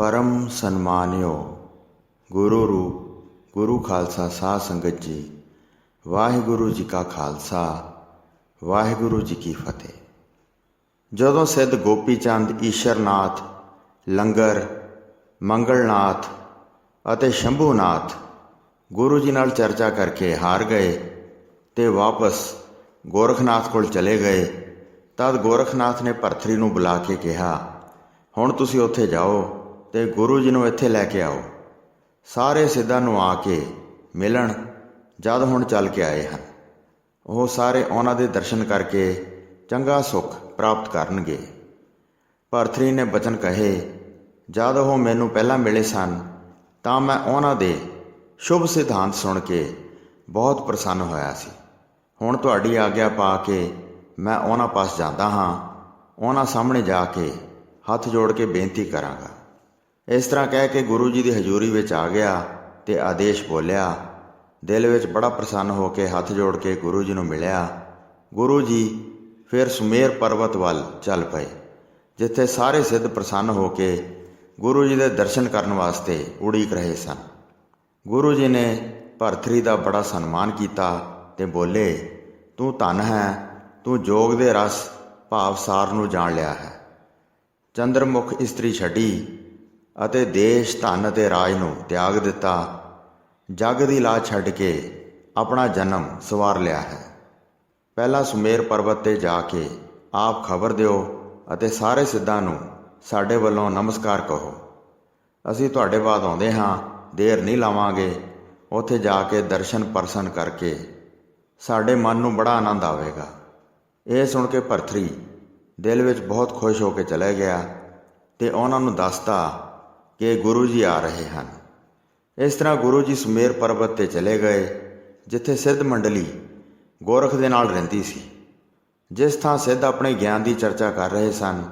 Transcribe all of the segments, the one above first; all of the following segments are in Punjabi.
ਪਰਮ ਸਨਮਾਨਿਓ। ਗੁਰੂ ਰੂਪ, ਗੁਰੂ ਖਾਲਸਾ ਸਾਧ ਸੰਗਤ ਜੀ। ਵਾਹਿਗੁਰੂ ਜੀ ਕਾ ਖਾਲਸਾ, ਵਾਹਿਗੁਰੂ ਜੀ ਕੀ ਫਤਿਹ। ਜਦੋਂ ਸਿੱਧ ਗੋਪੀ ਚੰਦ ਈਸ਼ਰਨਾਥ, ਲੰਗਰ, ਮੰਗਲਨਾਥ ਅਤੇ ਸ਼ੰਭੂਨਾਥ ਗੁਰੂ ਜੀ ਨਾਲ ਚਰਚਾ ਕਰਕੇ ਹਾਰ ਗਏ ਤੇ ਵਾਪਸ ਗੋਰਖਨਾਥ ਕੋਲ ਚਲੇ ਗਏ, ਤਦ ਗੋਰਖਨਾਥ ਨੇ ਭਰਥਰੀ ਨੂੰ ਬੁਲਾ ਕੇ ਕਿਹਾ, ਹੁਣ ਤੁਸੀਂ ਉੱਥੇ ਜਾਓ। ਤੇ ਗੁਰੂ ਜੀ ਨੂੰ ਇੱਥੇ ਲੈ ਕੇ ਆਓ। ਸਾਰੇ ਸਿੱਧਾਂ ਨੂੰ ਆ ਕੇ ਮਿਲਣ, ਜਦ ਹੁਣ ਚੱਲ ਕੇ ਆਏ ਹਨ। ਉਹ ਸਾਰੇ ਉਹਨਾਂ ਦੇ ਦਰਸ਼ਨ ਕਰਕੇ ਚੰਗਾ ਸੁੱਖ ਪ੍ਰਾਪਤ ਕਰਨਗੇ। ਭਰਥਰੀ ਨੇ ਬਚਨ ਕਹੇ, ਜਦ ਉਹ ਮੈਨੂੰ ਪਹਿਲਾਂ ਮਿਲੇ ਸਨ, ਤਾਂ ਮੈਂ ਉਹਨਾਂ ਦੇ ਸ਼ੁਭ ਸਿਧਾਂਤ ਸੁਣ ਕੇ ਬਹੁਤ ਪ੍ਰਸੰਨ ਹੋਇਆ ਸੀ। ਹੁਣ ਤੁਹਾਡੀ ਆਗਿਆ ਪਾ ਕੇ ਮੈਂ ਉਹਨਾਂ ਪਾਸ ਜਾਂਦਾ ਹਾਂ। ਉਹਨਾਂ ਸਾਹਮਣੇ ਜਾ ਕੇ ਹੱਥ ਜੋੜ ਕੇ ਬੇਨਤੀ ਕਰਾਂਗਾ। ਇਸ ਤਰ੍ਹਾਂ ਕਹਿ ਕੇ ਗੁਰੂ ਜੀ ਦੀ ਹਜ਼ੂਰੀ ਵਿੱਚ ਆ ਗਿਆ ਤੇ ਆਦੇਸ਼ ਬੋਲਿਆ, ਦਿਲ ਵਿੱਚ ਬੜਾ ਪ੍ਰਸੰਨ ਹੋ ਕੇ ਹੱਥ ਜੋੜ ਕੇ ਗੁਰੂ ਜੀ ਨੂੰ ਮਿਲਿਆ। ਗੁਰੂ ਜੀ ਫਿਰ ਸੁਮੇਰ ਪਰਬਤ ਵੱਲ ਚੱਲ ਪਏ, ਜਿੱਥੇ ਸਾਰੇ ਸਿੱਧ ਪ੍ਰਸੰਨ ਹੋ ਕੇ ਗੁਰੂ ਜੀ ਦੇ ਦਰਸ਼ਨ ਕਰਨ ਵਾਸਤੇ ਉਡੀਕ ਰਹੇ ਸਨ। ਗੁਰੂ ਜੀ ਨੇ ਭਰਥਰੀ ਦਾ ਬੜਾ ਸਨਮਾਨ ਕੀਤਾ ਤੇ ਬੋਲੇ, ਤੂੰ ਧਨ ਹੈ, ਤੂੰ ਜੋਗ ਦੇ ਰਸ ਭਾਵ ਸਾਰ ਨੂੰ ਜਾਣ ਲਿਆ ਹੈ। ਚੰਦਰਮੁਖ ਇਸਤਰੀ ਛੱਡੀ ਅਤੇ ਦੇਸ਼ ਧਨ ਅਤੇ ਰਾਜ ਨੂੰ ਤਿਆਗ ਦਿੱਤਾ। ਜਗ ਦੀ ਲਾਜ ਛੱਡ ਕੇ ਆਪਣਾ ਜਨਮ ਸਵਾਰ ਲਿਆ ਹੈ। ਪਹਿਲਾਂ ਸੁਮੇਰ ਪਰਬਤ ਤੇ ਜਾ ਕੇ ਆਪ ਖਬਰ ਦਿਓ ਅਤੇ ਸਾਰੇ ਸਿੱਧਾਂ ਨੂੰ ਸਾਡੇ ਵੱਲੋਂ ਨਮਸਕਾਰ ਕਹੋ। ਅਸੀਂ ਤੁਹਾਡੇ ਬਾਅਦ ਆਉਂਦੇ ਹਾਂ, ਦੇਰ ਨਹੀਂ ਲਾਵਾਂਗੇ। ਉੱਥੇ ਜਾ ਕੇ ਦਰਸ਼ਨ ਪਰਸਨ ਕਰਕੇ ਸਾਡੇ ਮਨ ਨੂੰ ਬੜਾ ਆਨੰਦ ਆਵੇਗਾ। ਇਹ ਸੁਣ ਕੇ ਭਰਥਰੀ ਦਿਲ ਵਿੱਚ ਬਹੁਤ ਖੁਸ਼ ਹੋ ਕੇ ਚਲੇ ਗਿਆ ਤੇ ਉਹਨਾਂ ਨੂੰ ਦੱਸਤਾ ਕਿ ਗੁਰੂ ਜੀ ਆ ਰਹੇ ਹਨ। ਇਸ ਤਰ੍ਹਾਂ ਗੁਰੂ ਜੀ ਸੁਮੇਰ ਪਰਬਤ ਤੇ ਚਲੇ ਗਏ, ਜਿੱਥੇ ਸਿੱਧ ਮੰਡਲੀ ਗੋਰਖ ਦੇ ਨਾਲ ਰਹਿੰਦੀ ਸੀ। ਜਿਸ ਥਾਂ ਸਿੱਧ ਆਪਣੇ ਗਿਆਨ ਦੀ ਚਰਚਾ ਕਰ ਰਹੇ ਸਨ,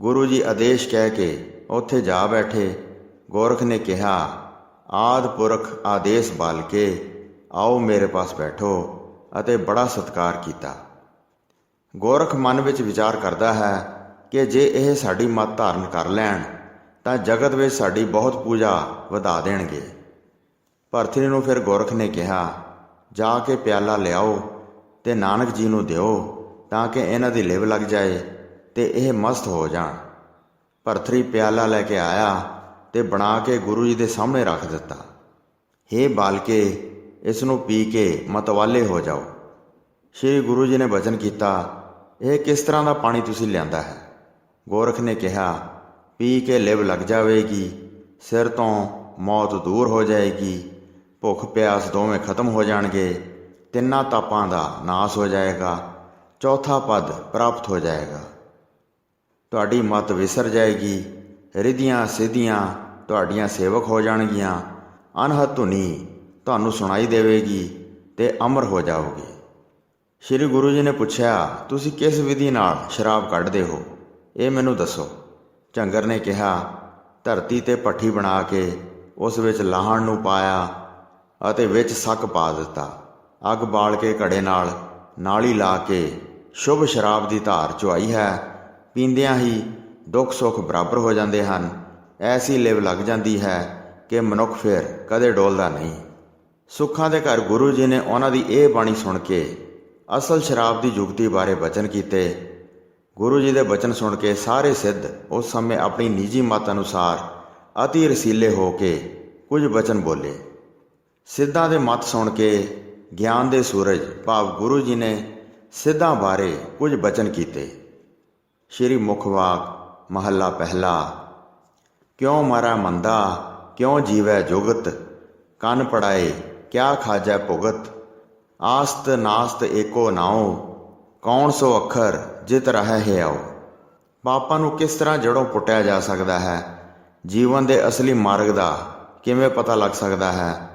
ਗੁਰੂ ਜੀ ਆਦੇਸ਼ ਕਹਿ ਕੇ ਉੱਥੇ ਜਾ ਬੈਠੇ। ਗੋਰਖ ਨੇ ਕਿਹਾ, ਆਦ ਪੁਰਖ ਆਦੇਸ਼ ਬਾਲ ਕੇ, ਆਓ ਮੇਰੇ ਪਾਸ ਬੈਠੋ ਅਤੇ ਬੜਾ ਸਤਕਾਰ ਕੀਤਾ। ਗੋਰਖ ਮਨ ਵਿੱਚ ਵਿਚਾਰ ਕਰਦਾ ਹੈ ਕਿ ਜੇ ਇਹ ਸਾਡੀ ਮੱਤ ਧਾਰਨ ਕਰ ਲੈਣ ਤਾਂ ਜਗਤ ਵਿੱਚ ਸਾਡੀ ਬਹੁਤ ਪੂਜਾ ਵਧਾ ਦੇਣਗੇ। ਭਰਥਰੀ ਨੂੰ ਫਿਰ ਗੋਰਖ ਨੇ ਕਿਹਾ, ਜਾ ਕੇ ਪਿਆਲਾ ਲਿਆਓ ਤੇ ਨਾਨਕ ਜੀ ਨੂੰ ਦਿਓ ਤਾਂ ਕਿ ਇਹਨਾਂ ਦੀ ਲਿਵ ਲੱਗ ਜਾਏ ਤੇ ਇਹ ਮਸਤ ਹੋ ਜਾਣ। ਭਰਥਰੀ ਪਿਆਲਾ ਲੈ ਕੇ ਆਇਆ ਤੇ ਬਣਾ ਕੇ ਗੁਰੂ ਜੀ ਦੇ ਸਾਹਮਣੇ ਰੱਖ ਦਿੱਤਾ। ਹੇ ਬਾਲਕੇ, ਇਸ ਨੂੰ ਪੀ ਕੇ ਮਤਵਾਲੇ ਹੋ ਜਾਓ। ਸ਼੍ਰੀ ਗੁਰੂ ਜੀ ਨੇ ਬਚਨ ਕੀਤਾ, ਇਹ ਕਿਸ ਤਰ੍ਹਾਂ ਦਾ ਪਾਣੀ ਤੁਸੀਂ ਲਿਆਂਦਾ ਹੈ? ਗੋਰਖ ਨੇ ਕਿਹਾ ਪੀ ਕੇ ਲਿਵ ਲੱਗ ਜਾਵੇਗੀ, ਸਿਰ ਤੋਂ ਮੌਤ ਦੂਰ ਹੋ ਜਾਏਗੀ, ਭੁੱਖ ਪਿਆਸ ਦੋਵੇਂ ਖਤਮ ਹੋ ਜਾਣਗੇ, ਤਿੰਨਾਂ ਤਾਪਾਂ ਦਾ ਨਾਸ ਹੋ ਜਾਏਗਾ, ਚੌਥਾ ਪਦ ਪ੍ਰਾਪਤ ਹੋ ਜਾਏਗਾ। ਤੁਹਾਡੀ ਮਤ ਵਿਸਰ ਜਾਏਗੀ, ਰਿਧੀਆਂ ਸਿੱਧੀਆਂ ਤੁਹਾਡੀਆਂ ਸੇਵਕ ਹੋ ਜਾਣਗੀਆਂ, ਅਨਹਦ ਧੁਨੀ ਤੁਹਾਨੂੰ ਸੁਣਾਈ ਦੇਵੇਗੀ ਤੇ ਅਮਰ ਹੋ ਜਾਓਗੇ। ਸ਼੍ਰੀ ਗੁਰੂ ਜੀ ਨੇ ਪੁੱਛਿਆ, ਤੁਸੀਂ ਕਿਸ ਵਿਧੀ ਨਾਲ ਸ਼ਰਾਬ ਕੱਢਦੇ ਹੋ? ਇਹ ਮੈਨੂੰ ਦੱਸੋ। ਝੰਗਰ ਨੇ ਕਿਹਾ, ਧਰਤੀ ਤੇ ਪੱਠੀ ਬਣਾ ਕੇ ਉਸ ਵਿੱਚ ਲਾਹਣ ਨੂੰ ਪਾਇਆ ਅਤੇ ਵਿੱਚ ਸੱਕ ਪਾ ਦਿੱਤਾ। ਅੱਗ ਬਾਲ ਕੇ ਘੜੇ ਨਾਲ ਨਾਲੀ ਲਾ ਕੇ ਸ਼ੁਭ ਸ਼ਰਾਬ ਦੀ ਧਾਰ ਚੁਆਈ ਹੈ। ਪੀਂਦਿਆਂ ਹੀ ਦੁੱਖ ਸੁੱਖ ਬਰਾਬਰ ਹੋ ਜਾਂਦੇ ਹਨ। ਐਸੀ ਲਿਵ ਲੱਗ ਜਾਂਦੀ ਹੈ ਕਿ ਮਨੁੱਖ ਫਿਰ ਕਦੇ ਡੋਲਦਾ ਨਹੀਂ। ਸੁੱਖਾਂ ਦੇ ਘਰ ਗੁਰੂ ਜੀ ਨੇ ਉਹਨਾਂ ਦੀ ਇਹ ਬਾਣੀ ਸੁਣ ਕੇ ਅਸਲ ਸ਼ਰਾਬ ਦੀ ਜੁਗਤੀ ਬਾਰੇ ਬਚਨ ਕੀਤੇ ਗੁਰੂ ਜੀ ਦੇ ਬਚਨ ਸੁਣ ਕੇ ਸਾਰੇ ਸਿੱਧ, ਉਸ ਸਮੇਂ ਆਪਣੀ ਨਿੱਜੀ ਮਤ ਅਨੁਸਾਰ ਅਤੀ ਰਸੀਲੇ ਹੋ ਕੇ ਕੁਝ ਬਚਨ ਬੋਲੇ। ਸਿੱਧਾਂ ਦੇ ਮਤ ਸੁਣ ਕੇ ਗਿਆਨ ਦੇ ਸੂਰਜ ਭਾਵ ਗੁਰੂ ਜੀ ਨੇ ਸਿੱਧਾਂ ਬਾਰੇ ਕੁਝ ਬਚਨ ਕੀਤੇ। ਸ਼੍ਰੀ ਮੁਖਵਾਕ ਮਹੱਲਾ ਪਹਿਲਾ, ਕਿਉ ਮਰਾ ਮੰਦਾ, ਕਿਉ ਜੀਵੈ ਜੁਗਤ, ਕੰਨ ਪੜਾਏ, ਕਿਆ ਖਾਜੈ ਭੁਗਤ, ਆਸਤ ਨਾਸਤ ਏਕੋ ਨਾਉ, ਕੌਣ ਸੋ ਅੱਖਰ ਜਿੱਤ ਰਹਿ ਹੈ ਆਓ। ਪਾਪਾਂ ਨੂੰ ਕਿਸ ਤਰ੍ਹਾਂ ਜੜੋਂ ਪੁੱਟਿਆ ਜਾ ਸਕਦਾ ਹੈ? ਜੀਵਨ ਦੇ ਅਸਲੀ ਮਾਰਗ ਦਾ ਕਿਵੇਂ ਪਤਾ ਲੱਗ ਸਕਦਾ ਹੈ?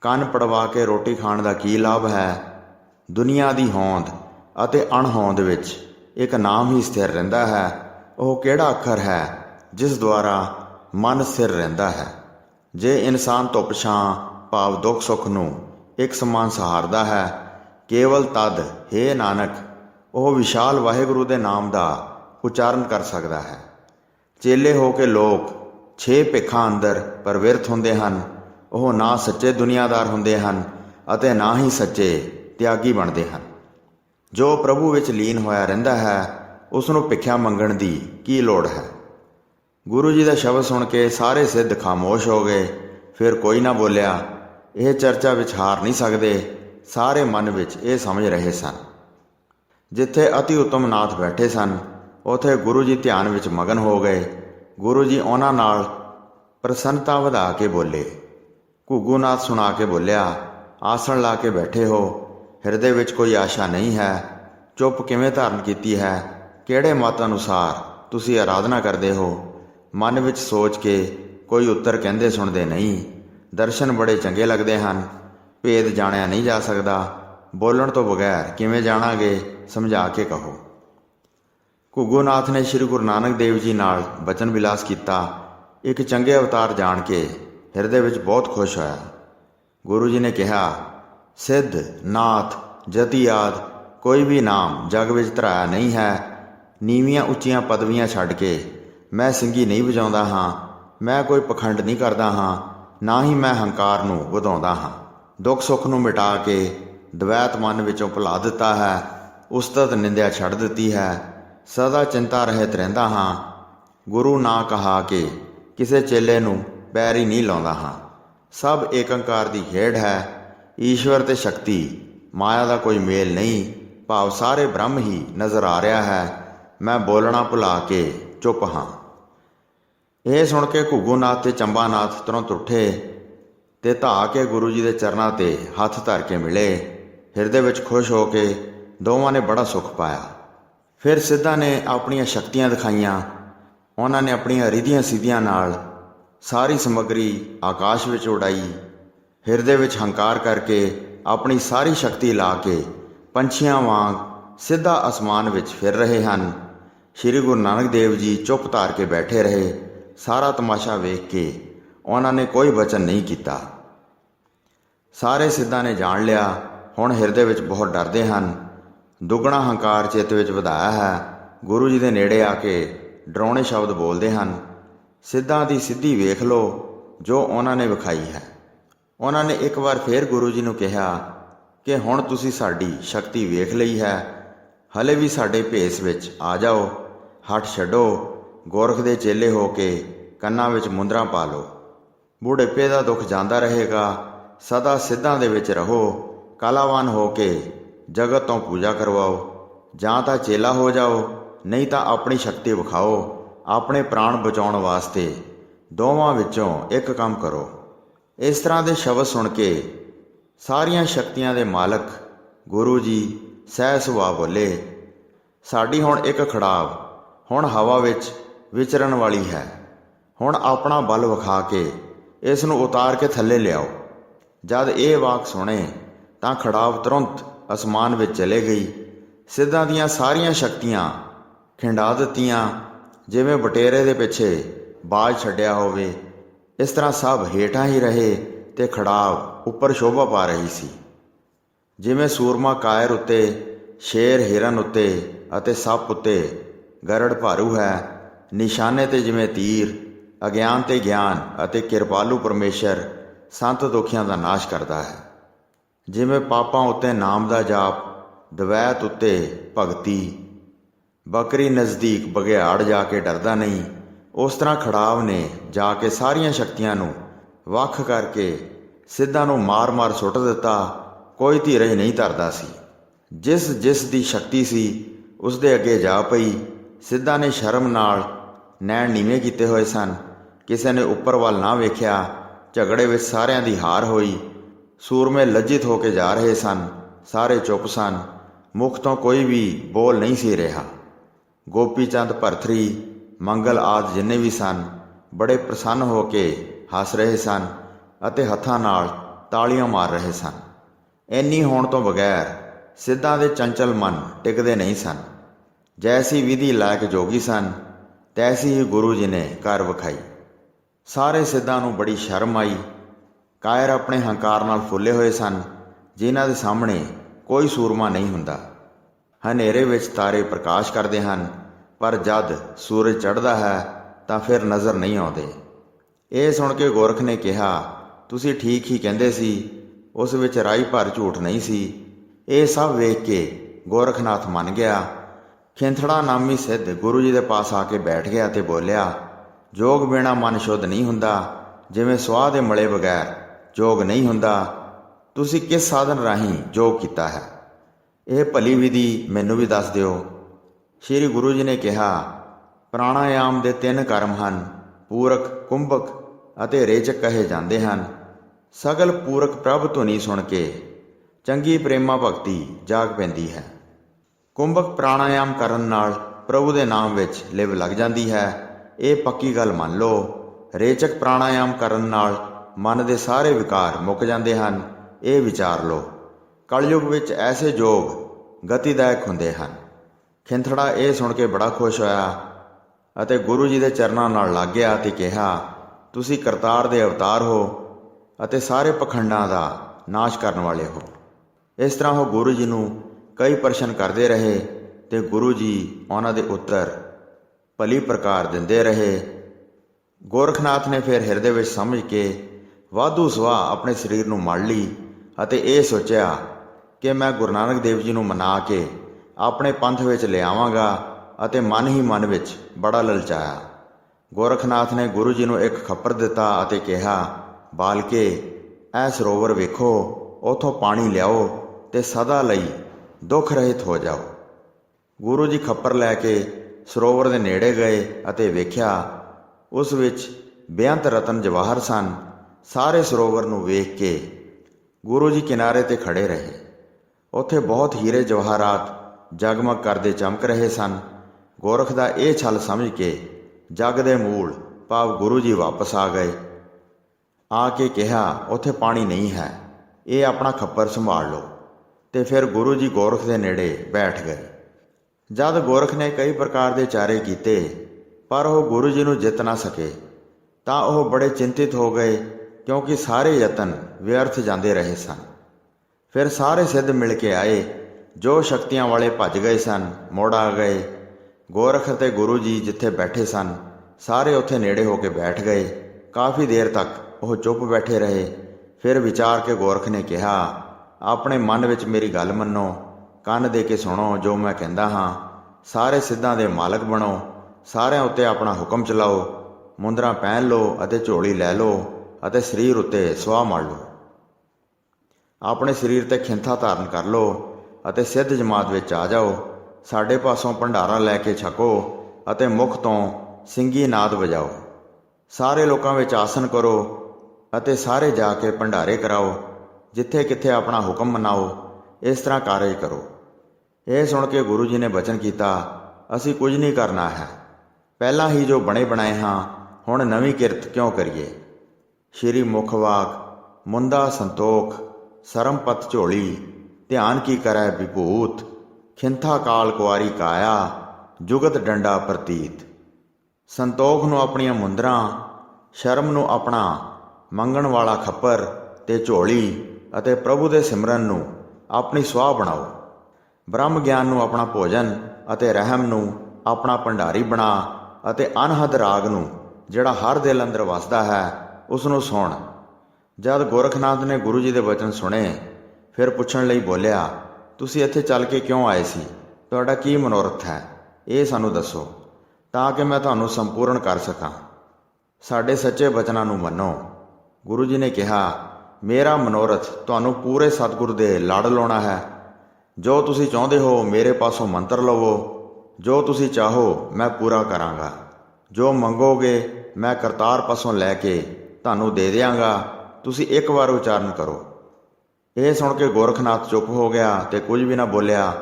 ਕੰਨ ਪੜਵਾ ਕੇ ਰੋਟੀ ਖਾਣ ਦਾ ਕੀ ਲਾਭ ਹੈ? ਦੁਨੀਆ ਦੀ ਹੋਂਦ ਅਤੇ ਅਣਹੋਂਦ ਵਿੱਚ ਇੱਕ ਨਾਮ ਹੀ ਸਥਿਰ ਰਹਿੰਦਾ ਹੈ। ਉਹ ਕਿਹੜਾ ਅੱਖਰ ਹੈ ਜਿਸ ਦੁਆਰਾ ਮਨ ਸਥਿਰ ਰਹਿੰਦਾ ਹੈ? ਜੇ ਇਨਸਾਨ ਧੁੱਪ ਛਾਂ, ਭਾਵ ਦੁੱਖ ਸੁੱਖ ਨੂੰ ਇੱਕ ਸਮਾਨ ਸਹਾਰਦਾ ਹੈ, ਕੇਵਲ ਤਦ हे ਨਾਨਕ ਉਹ ਵਿਸ਼ਾਲ ਵਾਹਿਗੁਰੂ ਦੇ ਨਾਮ ਦਾ ਉਚਾਰਨ ਕਰ ਸਕਦਾ ਹੈ। ਚੇਲੇ ਹੋ ਕੇ ਲੋਕ ਛੇ ਭਿੱਖਾਂ ਅੰਦਰ ਪਰਵਿਰਤ ਹੁੰਦੇ ਹਨ। ਉਹ ਨਾ ਸੱਚੇ ਦੁਨੀਆਦਾਰ ਹੁੰਦੇ ਹਨ ਅਤੇ ਨਾ ਹੀ ਸੱਚੇ ਤਿਆਗੀ ਬਣਦੇ ਹਨ। ਜੋ ਪ੍ਰਭੂ ਵਿੱਚ ਲੀਨ ਹੋਇਆ ਰਹਿੰਦਾ ਹੈ ਉਸ ਨੂੰ ਭਿੱਖਿਆ ਮੰਗਣ ਦੀ ਕੀ ਲੋੜ ਹੈ? ਗੁਰੂ ਜੀ ਦਾ ਸ਼ਬਦ ਸੁਣ ਕੇ ਸਾਰੇ ਸਿੱਧ ਖਾਮੋਸ਼ ਹੋ ਗਏ। ਫਿਰ ਕੋਈ ਨਾ ਬੋਲਿਆ, ਇਹ ਚਰਚਾ ਵਿੱਚ ਹਾਰ ਨਹੀਂ ਸਕਦੇ। ਸਾਰੇ ਮਨ ਵਿੱਚ ਇਹ ਸਮਝ ਰਹੇ ਸਨ। ਜਿੱਥੇ ਅਤੀ ਉੱਤਮ ਨਾਥ ਬੈਠੇ ਸਨ, ਉਥੇ ਗੁਰੂ ਜੀ ਧਿਆਨ ਵਿੱਚ ਮਗਨ ਹੋ ਗਏ। ਗੁਰੂ ਜੀ ਉਹਨਾਂ ਨਾਲ ਪ੍ਰਸੰਨਤਾ ਵਧਾ ਕੇ ਬੋਲੇ। ਘੁੱਗੂ ਨਾਥ ਸੁਣਾ ਕੇ ਬੋਲਿਆ, ਆਸਣ ਲਾ ਕੇ ਬੈਠੇ ਹੋ, ਹਿਰਦੇ ਵਿੱਚ ਕੋਈ ਆਸ਼ਾ ਨਹੀਂ ਹੈ। ਚੁੱਪ ਕਿਵੇਂ ਧਾਰਨ ਕੀਤੀ ਹੈ? ਕਿਹੜੇ ਮਤ ਅਨੁਸਾਰ ਤੁਸੀਂ ਆਰਾਧਨਾ ਕਰਦੇ ਹੋ? ਮਨ ਵਿੱਚ ਸੋਚ ਕੇ ਕੋਈ ਉੱਤਰ ਕਹਿੰਦੇ ਸੁਣਦੇ ਨਹੀਂ। ਦਰਸ਼ਨ ਬੜੇ ਚੰਗੇ ਲੱਗਦੇ ਹਨ। ਭੇਦ ਜਾਣਿਆ ਨਹੀਂ ਜਾ ਸਕਦਾ। ਬੋਲਣ ਤੋਂ ਬਗੈਰ ਕਿਵੇਂ ਜਾਣਾਂਗੇ, ਸਮਝਾ ਕੇ ਕਹੋ। ਘੁੱਗੂਨਾਥ ਨੇ ਸ੍ਰੀ ਗੁਰੂ ਨਾਨਕ ਦੇਵ ਜੀ ਨਾਲ ਬਚਨ ਵਿਲਾਸ ਕੀਤਾ। ਇੱਕ ਚੰਗੇ ਅਵਤਾਰ ਜਾਣ ਕੇ ਹਿਰਦੇ ਵਿੱਚ ਬਹੁਤ ਖੁਸ਼ ਹੋਇਆ। ਗੁਰੂ ਜੀ ਨੇ ਕਿਹਾ, ਸਿੱਧ, ਨਾਥ, ਜਤੀ ਆਦ, ਕੋਈ ਵੀ ਨਾਮ ਜਗ ਵਿੱਚ ਧਰਾਇਆ ਨਹੀਂ ਹੈ। ਨੀਵੀਆਂ ਉੱਚੀਆਂ ਪਦਵੀਆਂ ਛੱਡ ਕੇ ਮੈਂ ਸਿੰਗੀ ਨਹੀਂ ਵਜਾਉਂਦਾ ਹਾਂ। ਮੈਂ ਕੋਈ ਪਖੰਡ ਨਹੀਂ ਕਰਦਾ ਹਾਂ। ਨਾ ਹੀ ਮੈਂ ਹੰਕਾਰ ਨੂੰ ਵਧਾਉਂਦਾ ਹਾਂ। ਦੁੱਖ ਸੁੱਖ ਨੂੰ ਮਿਟਾ ਕੇ ਦਵੈਤ ਮਨ ਵਿੱਚੋਂ ਭੁਲਾ ਦਿੱਤਾ ਹੈ, ਉਸਤਤ ਨਿੰਦਿਆ ਛੱਡ ਦਿੱਤੀ ਹੈ, ਸਦਾ ਚਿੰਤਾ ਰਹਿਤ ਰਹਿੰਦਾ ਹਾਂ। ਗੁਰੂ ਨਾ ਕਹਾ ਕੇ ਕਿਸੇ ਚੇਲੇ ਨੂੰ ਪੈਰੀ ਨਹੀਂ ਲਾਉਂਦਾ ਹਾਂ। ਸਭ ਏਕੰਕਾਰ ਦੀ ਖੇਡ ਹੈ, ਈਸ਼ਵਰ ਤੇ ਸ਼ਕਤੀ, ਮਾਇਆ ਦਾ ਕੋਈ ਮੇਲ ਨਹੀਂ, ਭਾਵ ਸਾਰੇ ਬ੍ਰਹਮ ਹੀ ਨਜ਼ਰ ਆ ਰਿਹਾ ਹੈ, ਮੈਂ ਬੋਲਣਾ ਭੁਲਾ ਕੇ ਚੁੱਪ ਹਾਂ। ਇਹ ਸੁਣ ਕੇ ਘੁੱਗੂਨਾਥ ਤੇ ਚੰਬਾਨਾਥ ਤੁਰੰਤ ਉੱਠੇ ਤੇ ਧਾ ਕੇ ਗੁਰੂ ਜੀ ਦੇ ਚਰਨਾਂ ਤੇ ਹੱਥ ਧਰ ਕੇ ਮਿਲੇ। ਹਿਰਦੇ ਵਿੱਚ ਖੁਸ਼ ਹੋ ਕੇ ਦੋਵਾਂ ਨੇ ਬੜਾ ਸੁੱਖ ਪਾਇਆ। ਫਿਰ ਸਿੱਧਾ ਨੇ ਆਪਣੀਆਂ ਸ਼ਕਤੀਆਂ ਦਿਖਾਈਆਂ। ਉਹਨਾਂ ਨੇ ਆਪਣੀਆਂ ਰਿਧੀਆਂ ਸਿੱਧੀਆਂ ਨਾਲ ਸਾਰੀ ਸਮੱਗਰੀ ਆਕਾਸ਼ ਵਿੱਚ ਉਡਾਈ। ਹਿਰਦੇ ਵਿੱਚ ਹੰਕਾਰ ਕਰਕੇ ਆਪਣੀ ਸਾਰੀ ਸ਼ਕਤੀ ਲਾ ਕੇ ਪੰਛੀਆਂ ਵਾਂਗ ਸਿੱਧਾ ਅਸਮਾਨ ਵਿੱਚ ਫਿਰ ਰਹੇ ਹਨ। ਸ੍ਰੀ ਗੁਰੂ ਨਾਨਕ ਦੇਵ ਜੀ ਚੁੱਪ ਧਾਰ ਕੇ ਬੈਠੇ ਰਹੇ। ਸਾਰਾ ਤਮਾਸ਼ਾ ਵੇਖ ਕੇ ਉਹਨਾਂ ਨੇ ਕੋਈ ਵਚਨ ਨਹੀਂ ਕੀਤਾ। ਸਾਰੇ ਸਿੱਧਾਂ ਨੇ ਜਾਣ ਲਿਆ। ਹੁਣ ਹਿਰਦੇ ਵਿੱਚ ਬਹੁਤ ਡਰਦੇ ਹਨ। ਦੁੱਗਣਾ ਹੰਕਾਰ ਚਿੱਤ ਵਿੱਚ ਵਧਾਇਆ ਹੈ। ਗੁਰੂ ਜੀ ਦੇ ਨੇੜੇ ਆ ਕੇ ਡਰਾਉਣੇ ਸ਼ਬਦ ਬੋਲਦੇ ਹਨ। ਸਿੱਧਾਂ ਦੀ ਸਿੱਧੀ ਵੇਖ ਲਓ, ਜੋ ਉਹਨਾਂ ਨੇ ਵਿਖਾਈ ਹੈ। ਉਹਨਾਂ ਨੇ ਇੱਕ ਵਾਰ ਫੇਰ ਗੁਰੂ ਜੀ ਨੂੰ ਕਿਹਾ ਕਿ ਹੁਣ ਤੁਸੀਂ ਸਾਡੀ ਸ਼ਕਤੀ ਵੇਖ ਲਈ ਹੈ। ਹਲੇ ਵੀ ਸਾਡੇ ਭੇਸ ਵਿੱਚ ਆ ਜਾਓ, ਹੱਠ ਛੱਡੋ, ਗੋਰਖ ਦੇ ਚੇਲੇ ਹੋ ਕੇ ਕੰਨਾਂ ਵਿੱਚ ਮੁੰਦਰਾਂ ਪਾ ਲਓ। ਬੁਢੇਪੇ ਦਾ ਦੁੱਖ ਜਾਂਦਾ ਰਹੇਗਾ, ਸਦਾ ਸਿੱਧਾਂ ਦੇ ਵਿੱਚ ਰਹੋ। ਕਾਲਾਵਾਨ ਹੋ ਕੇ ਜਗਤ ਤੋਂ ਪੂਜਾ ਕਰਵਾਓ। ਜਾਂ ਤਾਂ ਚੇਲਾ ਹੋ ਜਾਓ, ਨਹੀਂ ਤਾਂ ਆਪਣੀ ਸ਼ਕਤੀ ਵਿਖਾਓ, ਆਪਣੇ ਪ੍ਰਾਣ ਬਚਾਉਣ ਵਾਸਤੇ ਦੋਵਾਂ ਵਿੱਚੋਂ ਇੱਕ ਕੰਮ ਕਰੋ। ਇਸ ਤਰ੍ਹਾਂ ਦੇ ਸ਼ਬਦ ਸੁਣ ਕੇ ਸਾਰੀਆਂ ਸ਼ਕਤੀਆਂ ਦੇ ਮਾਲਕ ਗੁਰੂ ਜੀ ਸਹਿ ਸੁਭਾਅ ਬੋਲੇ, ਸਾਡੀ ਹੁਣ ਇੱਕ ਖੜਾਵ, ਹੁਣ ਹਵਾ ਵਿੱਚ ਵਿਚਰਨ ਵਾਲੀ ਹੈ। ਹੁਣ ਆਪਣਾ ਬਲ ਵਿਖਾ ਕੇ ਇਸ ਨੂੰ ਉਤਾਰ ਕੇ ਥੱਲੇ ਲਿਆਓ। ਜਦ ਇਹ ਵਾਕ ਸੁਣੇ ਤਾਂ ਖੜਾਵ ਤੁਰੰਤ ਅਸਮਾਨ ਵਿੱਚ ਚਲੇ ਗਈ। ਸਿੱਧਾਂ ਦੀਆਂ ਸਾਰੀਆਂ ਸ਼ਕਤੀਆਂ ਖਿੰਡਾ ਦਿੱਤੀਆਂ, ਜਿਵੇਂ ਬਟੇਰੇ ਦੇ ਪਿੱਛੇ ਬਾਜ ਛੱਡਿਆ ਹੋਵੇ। ਇਸ ਤਰ੍ਹਾਂ ਸਭ ਹੇਠਾਂ ਹੀ ਰਹੇ ਤੇ ਖੜਾਵ ਉੱਪਰ ਸ਼ੋਭਾ ਪਾ ਰਹੀ ਸੀ। ਜਿਵੇਂ ਸੂਰਮਾ ਕਾਇਰ ਉੱਤੇ, ਸ਼ੇਰ ਹਿਰਨ ਉੱਤੇ ਅਤੇ ਸੱਪ ਉੱਤੇ ਗਰੜ ਭਾਰੂ ਹੈ, ਨਿਸ਼ਾਨੇ ਤੇ ਜਿਵੇਂ ਤੀਰ, ਅਗਿਆਨ ਤੇ ਗਿਆਨ ਅਤੇ ਕਿਰਪਾਲੂ ਪਰਮੇਸ਼ਰ ਸੰਤ ਦੁਖੀਆਂ ਦਾ ਨਾਸ਼ ਕਰਦਾ ਹੈ। ਜਿਵੇਂ ਪਾਪਾਂ ਉੱਤੇ ਨਾਮ ਦਾ ਜਾਪ, ਦਵੈਤ ਉੱਤੇ ਭਗਤੀ। ਬੱਕਰੀ ਨਜ਼ਦੀਕ ਬਗਿਆੜ ਜਾ ਕੇ ਡਰਦਾ ਨਹੀਂ। ਉਸ ਤਰ੍ਹਾਂ ਖੜਾਵ ਨੇ ਜਾ ਕੇ ਸਾਰੀਆਂ ਸ਼ਕਤੀਆਂ ਨੂੰ ਵੱਖ ਕਰਕੇ ਸਿੱਧਾ ਨੂੰ ਮਾਰ-ਮਾਰ ਸੁੱਟ ਦਿੱਤਾ। ਕੋਈ ਧੀਰਜ ਨਹੀਂ ਧਰਦਾ ਸੀ। ਜਿਸ ਜਿਸ ਦੀ ਸ਼ਕਤੀ ਸੀ, ਉਸ ਦੇ ਅੱਗੇ ਜਾ ਪਈ। ਸਿੱਧਾ ਨੇ ਸ਼ਰਮ ਨਾਲ ਨੈਣ ਨੀਵੇਂ ਕੀਤੇ ਹੋਏ ਸਨ। ਕਿਸੇ ਨੇ ਉੱਪਰ ਵੱਲ ਨਾ ਵੇਖਿਆ। ਝਗੜੇ ਵਿੱਚ ਸਾਰਿਆਂ ਦੀ ਹਾਰ ਹੋਈ। ਸੂਰਮੇ ਲੱਜਿਤ ਹੋ ਕੇ ਜਾ ਰਹੇ ਸਨ, ਸਾਰੇ ਚੁੱਪ ਸਨ। ਮੁਖ ਤੋਂ ਕੋਈ ਵੀ ਬੋਲ ਨਹੀਂ ਸੀ ਰਿਹਾ। ਗੋਪੀ ਚੰਦ ਭਰਥਰੀ, ਮੰਗਲ ਆਦ ਜਿੰਨੇ ਵੀ ਸਨ, ਬੜੇ ਪ੍ਰਸੰਨ ਹੋ ਕੇ ਹੱਸ ਰਹੇ ਸਨ ਅਤੇ ਹੱਥਾਂ ਨਾਲ ਤਾਲੀਆਂ ਮਾਰ ਰਹੇ ਸਨ। ਇੰਨੀ ਹੋਣ ਤੋਂ ਬਗੈਰ ਸਿੱਧਾਂ ਦੇ ਚੰਚਲ ਮਨ ਟਿਕਦੇ ਨਹੀਂ ਸਨ। ਜੈਸੀ ਵਿਧੀ ਲਾਇਕ ਜੋਗੀ ਸਨ, ਤੈਸੀ ਹੀ ਗੁਰੂ ਜੀ ਨੇ ਕਰ ਵਿਖਾਈ। ਸਾਰੇ ਸਿੱਧਾਂ ਨੂੰ ਬੜੀ ਸ਼ਰਮ ਆਈ ਕਾਇਰ ਆਪਣੇ ਹੰਕਾਰ ਨਾਲ ਫੁੱਲੇ ਹੋਏ ਸਨ, ਜਿਨ੍ਹਾਂ ਦੇ ਸਾਹਮਣੇ ਕੋਈ ਸੂਰਮਾ ਨਹੀਂ ਹੁੰਦਾ। ਹਨੇਰੇ ਵਿੱਚ ਤਾਰੇ ਪ੍ਰਕਾਸ਼ ਕਰਦੇ ਹਨ, ਪਰ ਜਦ ਸੂਰਜ ਚੜ੍ਹਦਾ ਹੈ, ਤਾਂ ਫਿਰ ਨਜ਼ਰ ਨਹੀਂ ਆਉਂਦੇ। ਇਹ ਸੁਣ ਕੇ ਗੋਰਖ ਨੇ ਕਿਹਾ, ਤੁਸੀਂ ਠੀਕ ਹੀ ਕਹਿੰਦੇ ਸੀ, ਉਸ ਵਿੱਚ ਰਾਈ ਭਰ ਝੂਠ ਨਹੀਂ ਸੀ। ਇਹ ਸਭ ਵੇਖ ਕੇ ਗੋਰਖਨਾਥ ਮੰਨ ਗਿਆ। ਖਿੰਥੜਾ ਨਾਮੀ ਸਿੱਧ ਗੁਰੂ ਜੀ ਦੇ ਪਾਸ ਆ ਕੇ ਬੈਠ ਗਿਆ ਤੇ ਬੋਲਿਆ, ਜੋਗ ਬਿਨਾ ਮਨ ਸ਼ੁੱਧ ਨਹੀਂ ਹੁੰਦਾ, ਜਿਵੇਂ ਸਵਾਹ ਦੇ ਮਲੇ ਬਗੈਰ। ਜੋਗ ਨਹੀਂ ਹੁੰਦਾ, ਤੁਸੀਂ ਕਿਸ ਸਾਧਨ ਰਾਹੀਂ ਜੋਗ ਕੀਤਾ ਹੈ? ਇਹ ਭਲੀ ਵਿਧੀ ਮੈਨੂੰ ਵੀ ਦੱਸ ਦਿਓ। ਸ੍ਰੀ ਗੁਰੂ ਜੀ ਨੇ ਕਿਹਾ, ਪ੍ਰਾਣਾਯਾਮ ਦੇ ਤਿੰਨ ਕਰਮ ਹਨ, ਪੂਰਕ, ਕੁੰਭਕ ਅਤੇ ਰੇਚਕ ਕਹੇ ਜਾਂਦੇ ਹਨ। ਸਗਲ ਪੂਰਕ ਪ੍ਰਭ ਧੁਨੀ ਸੁਣ ਕੇ ਚੰਗੀ ਪ੍ਰੇਮਾ ਭਗਤੀ ਜਾਗ ਪੈਂਦੀ ਹੈ। ਕੁੰਭਕ ਪ੍ਰਾਣਾਯਾਮ ਕਰਨ ਨਾਲ ਪ੍ਰਭੂ ਦੇ ਨਾਮ ਵਿੱਚ ਲਿਵ ਲੱਗ ਜਾਂਦੀ ਹੈ। ਇਹ ਪੱਕੀ ਗੱਲ ਮੰਨ ਲਓ। ਰੇਚਕ ਪ੍ਰਾਣਾਯਾਮ ਕਰਨ ਨਾਲ ਮਨ ਦੇ ਸਾਰੇ ਵਿਕਾਰ ਮੁੱਕ ਜਾਂਦੇ ਹਨ। ਇਹ ਵਿਚਾਰ ਲਓ। ਕਲਯੁਗ ਵਿੱਚ ਐਸੇ ਜੋਗ ਗਤੀਦਾਇਕ ਹੁੰਦੇ ਹਨ। ਖਿੰਥੜਾ ਇਹ ਸੁਣ ਕੇ ਬੜਾ ਖੁਸ਼ ਹੋਇਆ ਅਤੇ ਗੁਰੂ ਜੀ ਦੇ ਚਰਨਾਂ ਨਾਲ ਲੱਗ ਗਿਆ ਤੇ ਕਿਹਾ, ਤੁਸੀਂ ਕਰਤਾਰ ਦੇ ਅਵਤਾਰ ਹੋ ਅਤੇ ਸਾਰੇ ਪਖੰਡਾਂ ਦਾ ਨਾਸ਼ ਕਰਨ ਵਾਲੇ ਹੋ। ਇਸ ਤਰ੍ਹਾਂ ਉਹ ਗੁਰੂ ਜੀ ਨੂੰ ਕਈ ਪ੍ਰਸ਼ਨ ਕਰਦੇ ਰਹੇ ਤੇ ਗੁਰੂ ਜੀ ਉਹਨਾਂ ਦੇ ਉੱਤਰ ਭਲੀ ਪ੍ਰਕਾਰ ਦਿੰਦੇ ਰਹੇ। ਗੋਰਖਨਾਥ ਨੇ ਫਿਰ ਹਿਰਦੇ ਵਿੱਚ ਸਮਝ ਕੇ ਵਾਧੂ ਸਵਾ ਆਪਣੇ ਸਰੀਰ ਨੂੰ ਮੜ ਲਈ ਅਤੇ ਇਹ ਸੋਚਿਆ ਕਿ ਮੈਂ ਗੁਰੂ ਨਾਨਕ ਦੇਵ ਜੀ ਨੂੰ ਮਨਾ ਕੇ ਆਪਣੇ ਪੰਥ ਵਿੱਚ ਲਿਆਵਾਂਗਾ ਅਤੇ ਮਨ ਹੀ ਮਨ ਵਿੱਚ ਬੜਾ ਲਲਚਾਇਆ। ਗੋਰਖਨਾਥ ਨੇ ਗੁਰੂ ਜੀ ਨੂੰ ਇੱਕ ਖੱਪਰ ਦਿੱਤਾ ਅਤੇ ਕਿਹਾ, ਬਾਲਕੇ ਇਹ ਸਰੋਵਰ ਵੇਖੋ, ਉਥੋਂ ਪਾਣੀ ਲਿਆਓ ਤੇ ਸਦਾ ਲਈ ਦੁੱਖ ਰਹਿਤ ਹੋ ਜਾਓ। ਗੁਰੂ ਜੀ ਖੱਪਰ ਲੈ ਕੇ ਸਰੋਵਰ ਦੇ ਨੇੜੇ ਗਏ ਅਤੇ ਵੇਖਿਆ, ਉਸ ਵਿੱਚ ਬੇਅੰਤ ਰਤਨ ਜਵਾਹਰ ਸਨ ਸਾਰੇ ਸਰੋਵਰ ਨੂੰ ਵੇਖ ਕੇ ਗੁਰੂ ਜੀ ਕਿਨਾਰੇ ਤੇ ਖੜੇ ਰਹੇ। ਉੱਥੇ ਬਹੁਤ ਹੀਰੇ ਜਵਾਹਰਾਤ ਜਗਮਗ ਕਰਦੇ ਚਮਕ ਰਹੇ ਸਨ। ਗੋਰਖ ਦਾ ਇਹ ਛਲ ਸਮਝ ਕੇ ਜਗ ਦੇ ਮੂਲ ਭਾਵ ਗੁਰੂ ਜੀ ਵਾਪਸ ਆ ਗਏ। ਆ ਕੇ ਕਿਹਾ, ਉੱਥੇ ਪਾਣੀ ਨਹੀਂ ਹੈ, ਇਹ ਆਪਣਾ ਖੱਪਰ ਸੰਭਾਲ ਲਓ। ਤੇ ਫਿਰ ਗੁਰੂ ਜੀ ਗੋਰਖ ਦੇ ਨੇੜੇ ਬੈਠ ਗਏ। ਜਦ ਗੋਰਖ ਨੇ ਕਈ ਪ੍ਰਕਾਰ ਦੇ ਚਾਰੇ ਕੀਤੇ, ਪਰ ਉਹ ਗੁਰੂ ਜੀ ਨੂੰ ਜਿੱਤ ਨਾ ਸਕੇ, ਤਾਂ ਉਹ ਬੜੇ ਚਿੰਤਿਤ ਹੋ ਗਏ ਕਿਉਂਕਿ ਸਾਰੇ ਯਤਨ ਵਿਅਰਥ ਜਾਂਦੇ ਰਹੇ ਸਨ। ਫਿਰ ਸਾਰੇ ਸਿੱਧ ਮਿਲ ਕੇ ਆਏ, ਜੋ ਸ਼ਕਤੀਆਂ ਵਾਲੇ ਭੱਜ ਗਏ ਸਨ, ਮੁੜ ਆ ਗਏ। ਗੋਰਖ ਅਤੇ ਗੁਰੂ ਜੀ ਜਿੱਥੇ ਬੈਠੇ ਸਨ, ਸਾਰੇ ਉੱਥੇ ਨੇੜੇ ਹੋ ਕੇ ਬੈਠ ਗਏ। ਕਾਫੀ ਦੇਰ ਤੱਕ ਉਹ ਚੁੱਪ ਬੈਠੇ ਰਹੇ। ਫਿਰ ਵਿਚਾਰ ਕੇ ਗੋਰਖ ਨੇ ਕਿਹਾ, ਆਪਣੇ ਮਨ ਵਿੱਚ ਮੇਰੀ ਗੱਲ ਮੰਨੋ। ਕੰਨ ਦੇ ਕੇ ਸੁਣੋ ਜੋ ਮੈਂ ਕਹਿੰਦਾ ਹਾਂ। ਸਾਰੇ ਸਿੱਧਾਂ ਦੇ ਮਾਲਕ ਬਣੋ। ਸਾਰਿਆਂ ਉੱਤੇ ਆਪਣਾ ਹੁਕਮ ਚਲਾਓ। ਮੁੰਦਰਾ ਪਹਿਨ ਲਓ ਅਤੇ ਝੋਲੀ ਲੈ ਲਓ। ਅਤੇ ਸਰੀਰ ਉੱਤੇ ਸੁਆਹ ਮਾਰ ਲਓ। ਆਪਣੇ ਸਰੀਰ ਤੇ ਖਿੰਥਾ ਧਾਰਨ ਕਰ ਲਓ ਅਤੇ ਸਿੱਧ ਜਮਾਤ ਵਿੱਚ ਆ ਜਾਓ। ਸਾਡੇ ਪਾਸੋਂ ਭੰਡਾਰਾ ਲੈ ਕੇ ਛਕੋ ਅਤੇ ਮੁਖ ਤੋਂ ਸਿੰਗੀ ਨਾਦ ਵਜਾਓ। ਸਾਰੇ ਲੋਕਾਂ ਵਿੱਚ ਆਸਨ ਕਰੋ ਅਤੇ ਸਾਰੇ ਜਾ ਕੇ ਭੰਡਾਰੇ ਕਰਾਓ, ਜਿੱਥੇ ਕਿੱਥੇ ਆਪਣਾ ਹੁਕਮ ਮਨਾਓ, ਇਸ ਤਰ੍ਹਾਂ ਕਾਰਜ ਕਰੋ। ਇਹ ਸੁਣ ਕੇ ਗੁਰੂ ਜੀ ਨੇ ਬਚਨ ਕੀਤਾ, ਅਸੀਂ ਕੁਝ ਨਹੀਂ ਕਰਨਾ ਹੈ। ਪਹਿਲਾਂ ਹੀ ਜੋ ਬਣੇ ਬਣਾਏ ਹਾਂ, ਹੁਣ ਨਵੀਂ ਕਿਰਤ ਕਿਉਂ ਕਰੀਏ? ਸ਼੍ਰੀ ਮੁਖਵਾਕ ਮੁੰਦਾ ਸੰਤੋਖ, ਸਰਮਪਤ ਝੋਲੀ, ਧਿਆਨ ਕੀ ਕਰੈ ਵਿਭੂਤ, ਖਿੰਥਾ ਕਾਲ ਕੁਆਰੀ ਕਾਇਆ, ਜੁਗਤ ਡੰਡਾ ਪ੍ਰਤੀਤ। ਸੰਤੋਖ ਨੂੰ ਆਪਣੀਆਂ ਮੁੰਦਰਾਂ, ਸ਼ਰਮ ਨੂੰ ਆਪਣਾ, ਮੰਗਣ ਵਾਲਾ ਖੱਪਰ ਤੇ ਝੋਲੀ ਅਤੇ ਪ੍ਰਭੂ ਦੇ ਸਿਮਰਨ ਨੂੰ ਆਪਣੀ ਸਵਾਹ ਬਣਾਓ। ਬ੍ਰਹਮ ਗਿਆਨ ਨੂੰ ਆਪਣਾ ਭੋਜਨ ਅਤੇ ਰਹਿਮ ਨੂੰ ਆਪਣਾ ਭੰਡਾਰੀ ਬਣਾ ਅਤੇ ਅਨਹਦ ਰਾਗ ਨੂੰ ਜਿਹੜਾ ਹਰ ਦਿਲ ਅੰਦਰ ਵਸਦਾ ਹੈ ਉਸ ਨੂੰ ਸੁਣ। ਜਦ ਗੋਰਖਨਾਥ ਨੇ ਗੁਰੂ ਜੀ ਦੇ ਵਚਨ ਸੁਣੇ, ਫਿਰ ਪੁੱਛਣ ਲਈ ਬੋਲਿਆ, ਤੁਸੀਂ ਇੱਥੇ ਚੱਲ ਕੇ ਕਿਉਂ ਆਏ ਸੀ? ਤੁਹਾਡਾ ਕੀ ਮਨੋਰਥ ਹੈ? ਇਹ ਸਾਨੂੰ ਦੱਸੋ, ਤਾਂ ਕਿ ਮੈਂ ਤੁਹਾਨੂੰ ਸੰਪੂਰਨ ਕਰ ਸਕਾਂ। ਸਾਡੇ ਸੱਚੇ ਬਚਨਾਂ ਨੂੰ ਮੰਨੋ। ਗੁਰੂ ਜੀ ਨੇ ਕਿਹਾ, ਮੇਰਾ ਮਨੋਰਥ ਤੁਹਾਨੂੰ ਪੂਰੇ ਸਤਿਗੁਰ ਦੇ ਲੜ ਲਾਉਣਾ ਹੈ। ਜੋ ਤੁਸੀਂ ਚਾਹੁੰਦੇ ਹੋ ਮੇਰੇ ਪਾਸੋਂ ਮੰਤਰ ਲਵੋ, ਜੋ ਤੁਸੀਂ ਚਾਹੋ ਮੈਂ ਪੂਰਾ ਕਰਾਂਗਾ। ਜੋ ਮੰਗੋਗੇ, ਮੈਂ ਕਰਤਾਰ ਪਾਸੋਂ ਲੈ ਕੇ ਤੁਹਾਨੂੰ ਦੇ ਦਿਆਂਗਾ, ਤੁਸੀਂ ਇੱਕ ਵਾਰ ਉਚਾਰਨ ਕਰੋ। ਇਹ ਸੁਣ ਕੇ ਗੋਰਖਨਾਥ ਚੁੱਪ ਹੋ ਗਿਆ ਤੇ ਕੁਝ ਵੀ ਨਾ ਬੋਲਿਆ।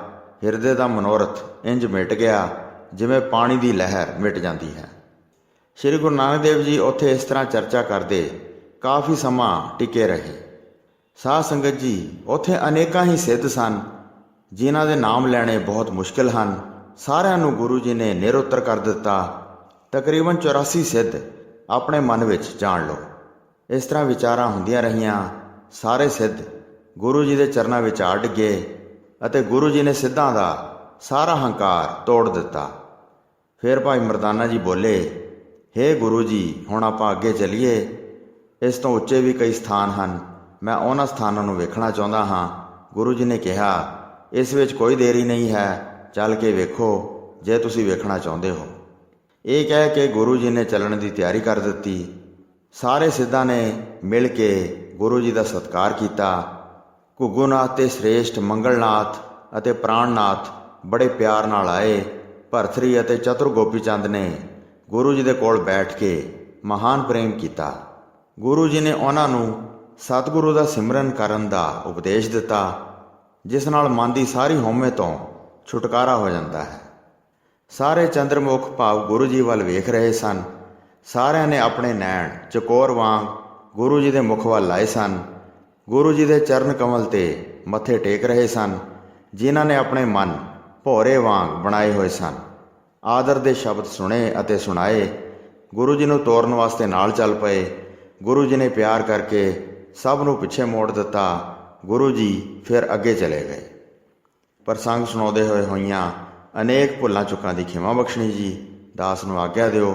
ਹਿਰਦੇ ਦਾ ਮਨੋਰਥ ਇੰਜ ਮਿਟ ਗਿਆ, ਜਿਵੇਂ ਪਾਣੀ ਦੀ ਲਹਿਰ ਮਿਟ ਜਾਂਦੀ ਹੈ। ਸ੍ਰੀ ਗੁਰੂ ਨਾਨਕ ਦੇਵ ਜੀ ਉੱਥੇ ਇਸ ਤਰ੍ਹਾਂ ਚਰਚਾ ਕਰਦੇ, ਕਾਫੀ ਸਮਾਂ ਟਿਕੇ ਰਹੇ। ਸਾਧ ਸੰਗਤ ਜੀ, ਉੱਥੇ ਅਨੇਕਾਂ ਹੀ ਸਿੱਧ ਸਨ, ਜਿਨ੍ਹਾਂ ਦੇ ਨਾਮ ਲੈਣੇ ਬਹੁਤ ਮੁਸ਼ਕਲ ਹਨ। ਸਾਰਿਆਂ ਨੂੰ ਗੁਰੂ ਜੀ ਨੇ ਨਿਰਉੱਤਰ ਕਰ ਦਿੱਤਾ। ਤਕਰੀਬਨ 84 ਸਿੱਧ ਆਪਣੇ ਮਨ ਵਿੱਚ ਜਾਣ ਲਓ। ਇਸ ਤਰ੍ਹਾਂ ਵਿਚਾਰਾਂ ਹੁੰਦੀਆਂ ਰਹੀਆਂ। ਸਾਰੇ ਸਿੱਧ ਗੁਰੂ ਜੀ ਦੇ ਚਰਨਾਂ ਵਿੱਚ ਆ ਗਏ ਅਤੇ ਗੁਰੂ ਜੀ ਨੇ ਸਿੱਧਾਂ ਦਾ ਸਾਰਾ ਹੰਕਾਰ ਤੋੜ ਦਿੱਤਾ। ਫਿਰ ਭਾਈ ਮਰਦਾਨਾ ਜੀ ਬੋਲੇ, ਹੇ ਗੁਰੂ ਜੀ, ਹੁਣ ਆਪਾਂ ਅੱਗੇ ਚੱਲੀਏ। ਇਸ ਤੋਂ ਉੱਚੇ ਵੀ ਕਈ ਸਥਾਨ ਹਨ। ਮੈਂ ਉਹਨਾਂ ਸਥਾਨਾਂ ਨੂੰ ਵੇਖਣਾ ਚਾਹੁੰਦਾ ਹਾਂ। ਗੁਰੂ ਜੀ ਨੇ ਕਿਹਾ, ਇਸ ਵਿੱਚ ਕੋਈ ਦੇਰੀ ਨਹੀਂ ਹੈ। ਚੱਲ ਕੇ ਵੇਖੋ ਜੇ ਤੁਸੀਂ ਵੇਖਣਾ ਚਾਹੁੰਦੇ ਹੋ। ਇਹ ਕਹਿ ਕੇ ਗੁਰੂ ਜੀ ਨੇ ਚੱਲਣ ਦੀ ਤਿਆਰੀ ਕਰ ਦਿੱਤੀ। ਸਾਰੇ ਸਿੱਧਾਂ ਨੇ ਮਿਲ ਕੇ ਗੁਰੂ ਜੀ ਦਾ ਸਤਿਕਾਰ ਕੀਤਾ। ਘੁੱਗੂਨਾਥ ਤੇ ਸ੍ਰੇਸ਼ਟ ਮੰਗਲਨਾਥ ਅਤੇ ਪ੍ਰਾਣਨਾਥ ਬੜੇ ਪਿਆਰ ਨਾਲ ਆਏ। ਭਰਥਰੀ ਅਤੇ ਚਤੁਰ ਗੋਪੀ ਨੇ ਗੁਰੂ ਜੀ ਦੇ ਕੋਲ ਬੈਠ ਕੇ ਮਹਾਨ ਪ੍ਰੇਮ ਕੀਤਾ। ਗੁਰੂ ਜੀ ਨੇ ਉਹਨਾਂ ਨੂੰ ਸਤਿਗੁਰੂ ਦਾ ਸਿਮਰਨ ਕਰਨ ਦਾ ਉਪਦੇਸ਼ ਦਿੱਤਾ, ਜਿਸ ਨਾਲ ਮਨ ਦੀ ਸਾਰੀ ਹਉਮੈ ਤੋਂ ਛੁਟਕਾਰਾ ਹੋ ਜਾਂਦਾ ਹੈ। ਸਾਰੇ ਚੰਦਰਮੁਖ ਭਾਵ ਗੁਰੂ ਜੀ ਵੱਲ ਵੇਖ ਰਹੇ ਸਨ। ਸਾਰਿਆਂ ਨੇ ਆਪਣੇ ਨੈਣ ਚਕੋਰ ਵਾਂਗ ਗੁਰੂ ਜੀ ਦੇ ਮੁਖ ਵੱਲ ਲਾਏ ਸਨ। ਗੁਰੂ ਜੀ ਦੇ ਚਰਨ ਕਮਲ ਤੇ ਮੱਥੇ ਟੇਕ ਰਹੇ ਸਨ, ਜਿਨ੍ਹਾਂ ਨੇ ਆਪਣੇ ਮਨ ਭੋਰੇ ਵਾਂਗ ਬਣਾਏ ਹੋਏ ਸਨ। ਆਦਰ ਦੇ ਸ਼ਬਦ ਸੁਣੇ ਅਤੇ ਸੁਣਾਏ, ਗੁਰੂ ਜੀ ਨੂੰ ਤੋਰਨ ਵਾਸਤੇ ਨਾਲ ਚੱਲ ਪਏ। ਗੁਰੂ ਜੀ ਨੇ ਪਿਆਰ ਕਰਕੇ ਸਭ ਨੂੰ ਪਿੱਛੇ ਮੋੜ ਦਿੱਤਾ। ਗੁਰੂ ਜੀ ਫਿਰ ਅੱਗੇ ਚਲੇ ਗਏ। ਪ੍ਰਸੰਗ ਸੁਣਾਉਂਦੇ ਹੋਏ ਹੋਈਆਂ ਅਨੇਕ ਭੁੱਲਾਂ ਚੁੱਕਾਂ ਦੀ ਖਿਮਾ ਬਖਸ਼ਣੀ ਜੀ, ਦਾਸ ਨੂੰ ਆਗਿਆ ਦਿਓ।